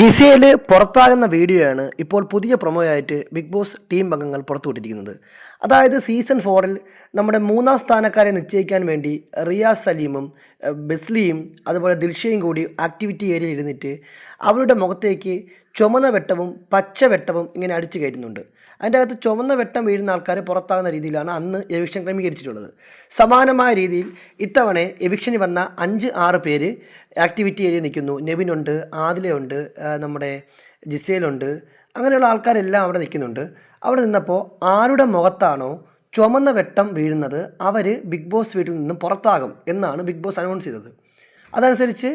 ജിസയിൽ പുറത്താകുന്ന വീഡിയോയാണ് ഇപ്പോൾ പുതിയ പ്രൊമോ ആയിട്ട് ബിഗ് ബോസ് ടീം അംഗങ്ങൾ പുറത്തുവിട്ടിരിക്കുന്നത്. അതായത് സീസൺ ഫോറിൽ നമ്മുടെ മൂന്നാം സ്ഥാനക്കാരെ നിശ്ചയിക്കാൻ വേണ്ടി റിയാസ് സലീമും ബെസ്ലിയും അതുപോലെ ദിൽഷയും കൂടി ആക്ടിവിറ്റി ഏരിയയിൽ ഇരുന്നിട്ട് അവരുടെ മുഖത്തേക്ക് ചുമന്ന വെട്ടവും പച്ച വെട്ടവും ഇങ്ങനെ അടിച്ചു കയറ്റുന്നുണ്ട്. അതിന്റെ അകത്ത് ചുമന്ന വെട്ടം വീഴുന്ന ആൾക്കാർ പുറത്താകുന്ന രീതിയിലാണ് അന്ന് എവിക്ഷൻ ക്രമീകരിച്ചിട്ടുള്ളത്. സമാനമായ രീതിയിൽ ഇത്തവണ എവിക്ഷന് വന്ന അഞ്ച് ആറ് പേര് ആക്ടിവിറ്റി ഏരിയ നിൽക്കുന്നു. നെവിനുണ്ട് ആദിലയുണ്ട് നമ്മുടെ ജിസേലുണ്ട് അങ്ങനെയുള്ള ആൾക്കാരെല്ലാം അവിടെ നിൽക്കുന്നുണ്ട്. അവിടെ നിന്നപ്പോൾ ആരുടെ മുഖത്താണോ ചുമന്ന വെട്ടം വീഴുന്നത് അവർ ബിഗ് ബോസ് വീട്ടിൽ നിന്നും പുറത്താകും എന്നാണ് ബിഗ് ബോസ് അനൗൺസ് ചെയ്തത്. അതനുസരിച്ച്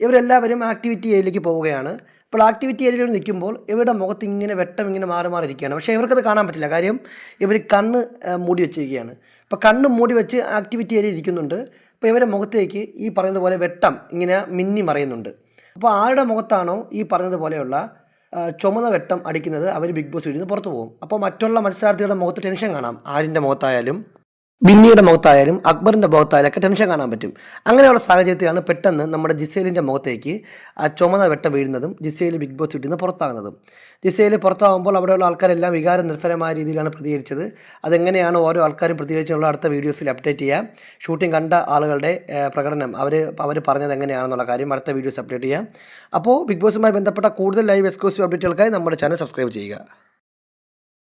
ഇവരെല്ലാവരും ആക്ടിവിറ്റി ഏരിയയിലേക്ക് പോവുകയാണ്. അപ്പോൾ ആക്ടിവിറ്റി ഏരിയയിൽ നിൽക്കുമ്പോൾ ഇവരുടെ മുഖത്ത് ഇങ്ങനെ വെട്ടം ഇങ്ങനെ മാറി മാറി ഇരിക്കുകയാണ് പക്ഷേ ഇവർക്കത് കാണാൻ പറ്റില്ല. കാര്യം ഇവർ കണ്ണ് മൂടി വെച്ചിരിക്കുകയാണ്. അപ്പോൾ കണ്ണ് മൂടി വെച്ച് ആക്ടിവിറ്റി ഏരിയയിൽ ഇരിക്കുന്നുണ്ട്. അപ്പോൾ ഇവരുടെ മുഖത്തേക്ക് ഈ പറയുന്നത് പോലെ വെട്ടം ഇങ്ങനെ മിന്നി മറയുന്നുണ്ട്. അപ്പോൾ ആരുടെ മുഖത്താണോ ഈ പറഞ്ഞത് പോലെയുള്ള ആ, ചുമന്ന വെട്ടം അടിക്കുന്നത് അവർ ബിഗ് ബോസ് വീട്ടിൽ നിന്ന് പുറത്തു പോകും. അപ്പോൾ മറ്റുള്ള മത്സരാർത്ഥികളുടെ മുഖത്ത് ടെൻഷൻ കാണാം. ആരിന്റെ മുഖത്തായാലും. ബിന്നിയുടെ മുഖത്തായാലും അക്ബറിന്റെ മുഖത്തായാലും ഒക്കെ ടെൻഷൻ കാണാൻ പറ്റും. അങ്ങനെയുള്ള സാഹചര്യത്തിലാണ് പെട്ടെന്ന് നമ്മുടെ ജിസേലിന്റെ മുഖത്തേക്ക് ആ ചുമന്ന വെട്ടം വീഴുന്നതും ജിസേൽ ബിഗ് ബോസ് വീട്ടിൽ പുറത്താകുന്നതും. ജിസേൽ പുറത്താകുമ്പോൾ അവിടെയുള്ള ആൾക്കാരെല്ലാം വികാര നിർഭരമായ രീതിയിലാണ് പ്രതികരിച്ചത്. അതെങ്ങനെയാണ് ഓരോ ആൾക്കാരും പ്രതികരിച്ചുള്ള അടുത്ത വീഡിയോസിൽ അപ്ഡേറ്റ് ചെയ്യാം. ഷൂട്ടിംഗ് കണ്ട ആളുകളുടെ പ്രകടനം. അവർ അവർ പറഞ്ഞത് എങ്ങനെയാണെന്നുള്ള കാര്യം അടുത്ത വീഡിയോസ് അപ്ഡേറ്റ് ചെയ്യാം. അപ്പോൾ ബിഗ് ബോസുമായി ബന്ധപ്പെട്ട കൂടുതൽ ലൈവ് എക്സ്ക്ലൂസീവ് അപ്ഡേറ്റുകൾക്കായി നമ്മുടെ ചാനൽ സബ്സ്ക്രൈബ് ചെയ്യുക.